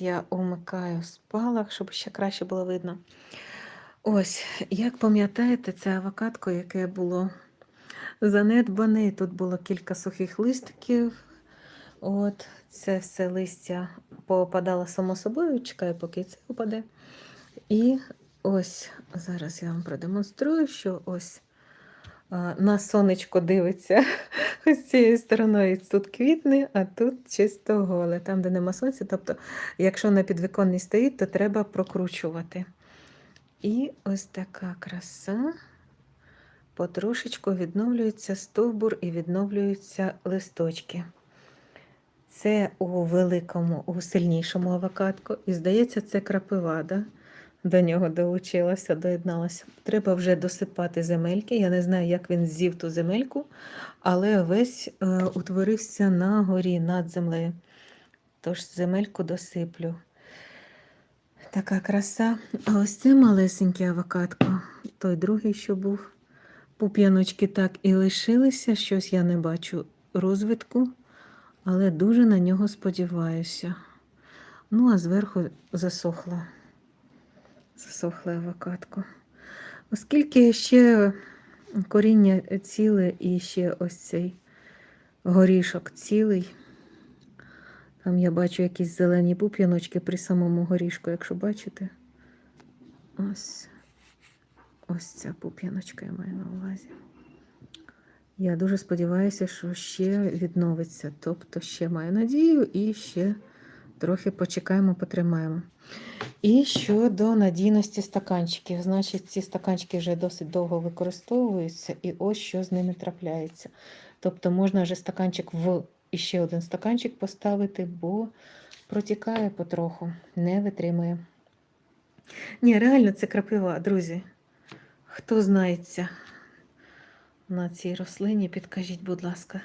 Я умикаю спалах, щоб ще краще було видно. Ось, як пам'ятаєте, це авокадко, яке було занедбане. Тут було кілька сухих листиків. От, це все листя попадало само собою, чекаю, поки це упаде. І ось зараз я вам продемонструю, що ось на сонечко дивиться ось цією стороною. Тут квітне, а тут чисто голе, там, де нема сонця. Тобто, якщо на підвіконні стоїть, то треба прокручувати. І ось така краса. Потрошечку відновлюється стовбур і відновлюються листочки. Це у великому, у сильнішому авокадку. І здається, це крапивада. До нього долучилася, доєдналася. Треба вже досипати земельки. Я не знаю, як він з'їв ту земельку, але весь е, утворився на горі над землею. Тож земельку досиплю. Така краса. А ось це малесенький авокадко. Той другий, що був. Пуп'яночки так і лишилися. Щось я не бачу розвитку, але дуже на нього сподіваюся. Ну, а зверху засохла. Засохле авокадко. Оскільки ще коріння ціле і ще ось цей горішок цілий. Там я бачу якісь зелені пуп'яночки при самому горішку, якщо бачите. Ось ось ця пуп'яночка я маю на увазі. Я дуже сподіваюся, що ще відновиться. Тобто ще маю надію і ще трохи почекаємо, потримаємо. І щодо надійності стаканчиків. Значить, ці стаканчики вже досить довго використовуються, і ось що з ними трапляється. Тобто можна вже стаканчик в і ще один стаканчик поставити, бо протікає потроху, не витримує. Ні, реально це крапива, друзі. Хто знається на цій рослині, підкажіть, будь ласка.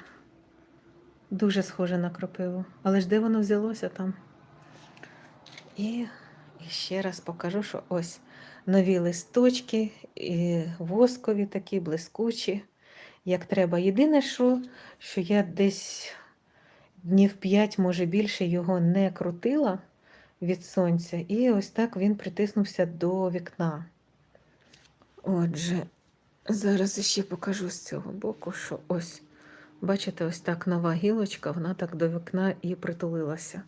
Дуже схоже на кропиву. Але ж де воно взялося там? І ще раз покажу, що ось нові листочки, і воскові такі, блискучі, як треба. Єдине, що, що я десь днів 5, може більше, його не крутила від сонця, і ось так він притиснувся до вікна. Отже, зараз ще покажу з цього боку, що ось, бачите, ось так нова гілочка, вона так до вікна і притулилася.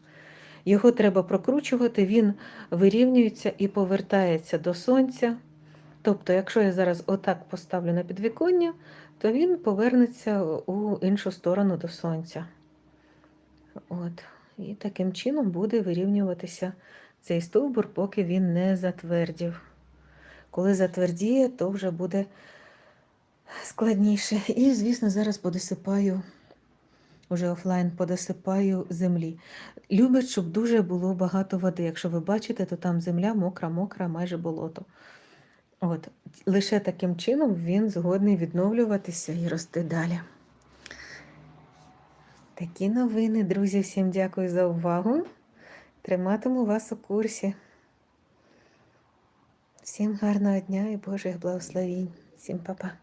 Його треба прокручувати, він вирівнюється і повертається до сонця. Тобто, якщо я зараз отак поставлю на підвіконня, то він повернеться у іншу сторону до сонця. От. І таким чином буде вирівнюватися цей стовбур, поки він не затвердів. Коли затвердіє, то вже буде складніше. І, звісно, зараз подосипаю, вже офлайн подосипаю землі. Люблять, щоб дуже було багато води. Якщо ви бачите, то там земля мокра-мокра, майже болото. От. Лише таким чином він згодний відновлюватися і рости далі. Такі новини, друзі. Всім дякую за увагу. Триматиму вас у курсі. Всім гарного дня і Божих благословінь. Всім па-па.